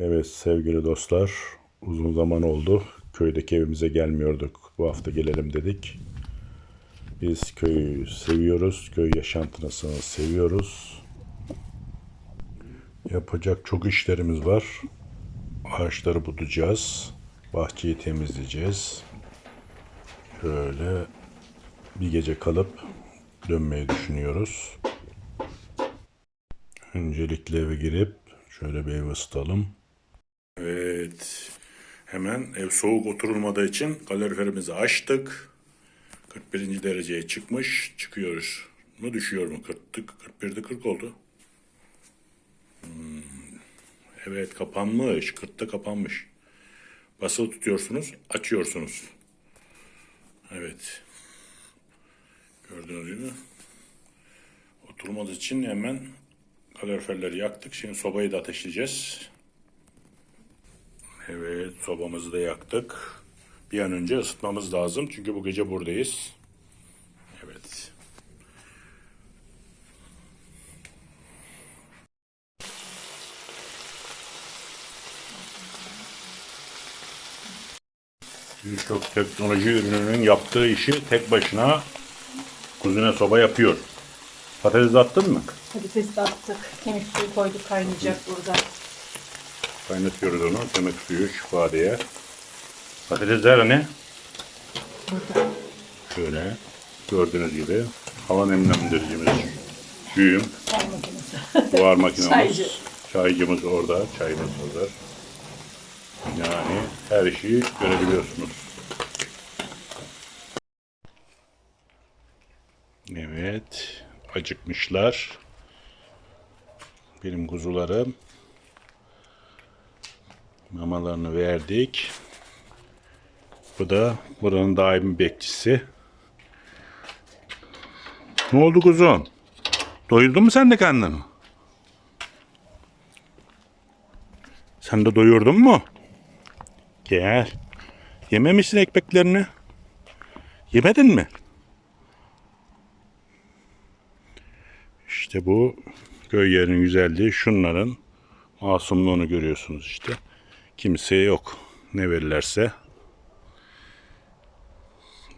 Evet sevgili dostlar, uzun zaman oldu. Köydeki evimize gelmiyorduk. Bu hafta gelelim dedik. Biz köyü seviyoruz. Köy yaşantısını seviyoruz. Yapacak çok işlerimiz var. Ağaçları budayacağız. Bahçeyi temizleyeceğiz. Şöyle bir gece kalıp dönmeyi düşünüyoruz. Öncelikle eve girip şöyle bir ev ısıtalım. Evet. Hemen ev soğuk oturulmadığı için kaloriferimizi açtık. 41. dereceye çıkmış. Çıkıyoruz. Mu düşüyor mu? 40'tık. 41'de 40 oldu. Hmm. Evet kapanmış. 40'ta kapanmış. Basılı tutuyorsunuz. Açıyorsunuz. Evet. Gördüğünüz gibi. Oturmadığı için hemen kaloriferleri yaktık. Şimdi sobayı da ateşleyeceğiz. Evet, sobamızı da yaktık. Bir an önce ısıtmamız lazım çünkü bu gece buradayız. Evet. Birçok teknoloji ürününün yaptığı işi tek başına kuzine soba yapıyor. Patates attın mı? Patates de attık. Kemik suyu koyduk kaynayacak burada. Kaynatıyoruz onu. Kemik suyu şifa diye. Patatesler hani? Burada. Şöyle gördüğünüz gibi hava nemlendiricimiz, düğüm, buhar makinemiz, Çaycı. çaycımız orada, çayımız hazır. Yani her şeyi görebiliyorsunuz. Evet, acıkmışlar. Benim kuzularım. Mamalarını verdik. Bu da buranın daimi bekçisi. Ne oldu kuzum? Doyurdun mu sen de karnını? Sen de doyurdun mu? Gel. Yememişsin ekmeklerini. Yemedin mi? İşte bu köy yerinin güzelliği şunların masumluğunu görüyorsunuz işte. Kimseye yok. Ne verirlerse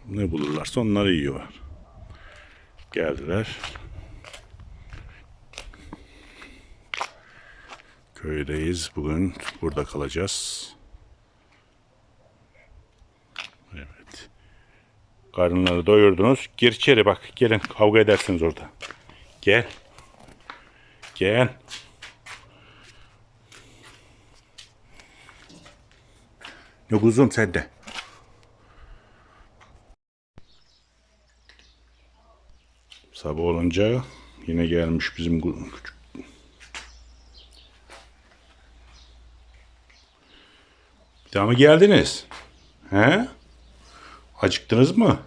ne bulurlarsa onları yiyorlar. Geldiler. Köydeyiz. Bugün burada kalacağız. Evet. Karınları doyurdunuz. Gir içeri bak. Gelin kavga edersiniz orada. Gel. Gel. Yok uzun sen de. Sabah olunca yine gelmiş bizim küçük. Bir daha mı geldiniz? He? Acıktınız mı?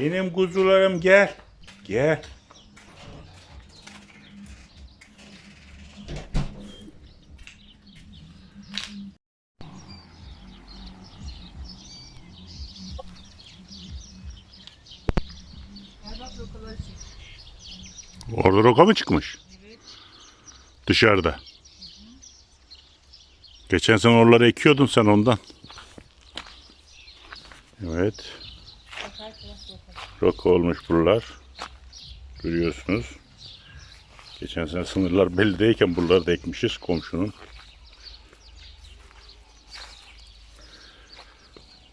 Benim kuzularım gel. Gel. Orada roka mı çıkmış? Dışarıda. Geçen sene oraları ekiyordun sen ondan. Evet. Roka olmuş buralar. Görüyorsunuz. Geçen sene sınırlar belli değilken buraları da ekmişiz komşunun.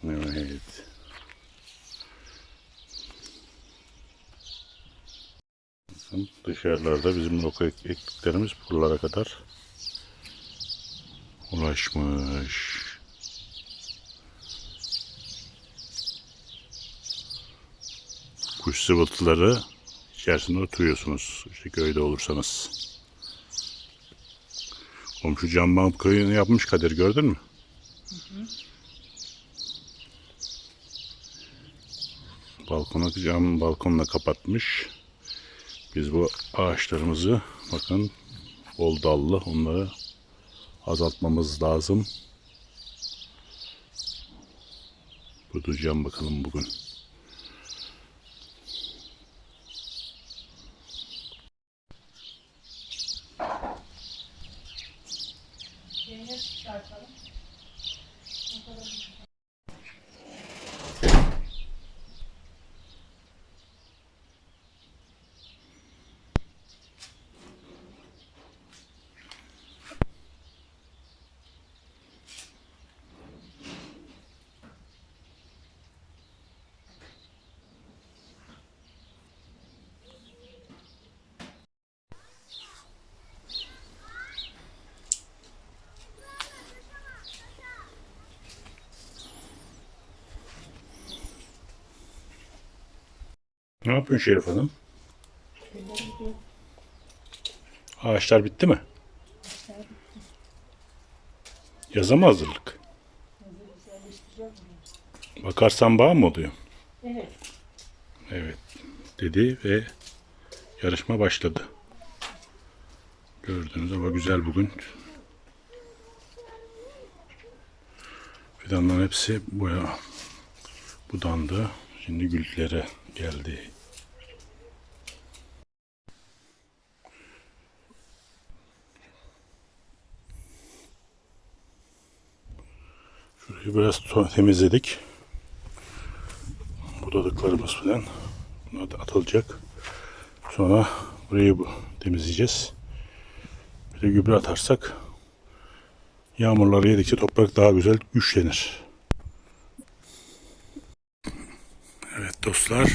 Evet. Dışarılarda bizim roka ek- ektiklerimiz buralara kadar ulaşmış. Kuş sıvıltıları içerisinde oturuyorsunuz. İşte köyde olursanız. Komşu cam köyünü yapmış Kadir gördün mü? Balkonu cam balkonla kapatmış. Biz bu ağaçlarımızı bakın bol dallı onları azaltmamız lazım. Budayacağım bakalım bugün. Ne yapıyorsun Şerif Hanım? Ağaçlar bitti mi? Yaza mı hazırlık? Bakarsan bağ mı oluyor? Evet. Evet dedi ve yarışma başladı. Gördüğünüz hava güzel bugün. Fidanların hepsi boya budandı. Şimdi gültlere geldi. Biraz temizledik. Budadıklarımız falan. Bunlar da atılacak. Sonra burayı bu- temizleyeceğiz. Bir de gübre atarsak yağmurları yedikçe toprak daha güzel güçlenir. Evet dostlar.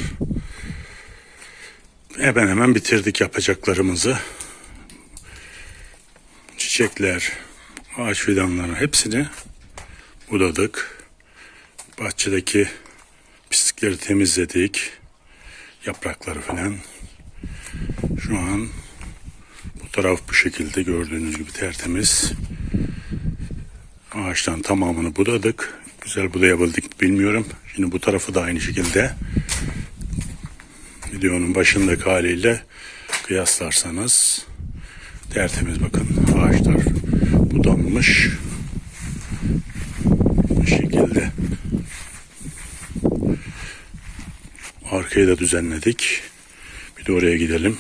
Hemen hemen bitirdik yapacaklarımızı. Çiçekler, ağaç fidanları hepsini budadık. Bahçedeki pislikleri temizledik. Yaprakları falan. Şu an bu taraf bu şekilde gördüğünüz gibi tertemiz. Ağaçtan tamamını budadık. Güzel budayabildik bilmiyorum. Şimdi bu tarafı da aynı şekilde videonun başındaki haliyle kıyaslarsanız tertemiz bakın ağaçlar budanmış. Şekilde arkayı da düzenledik. Bir de oraya gidelim.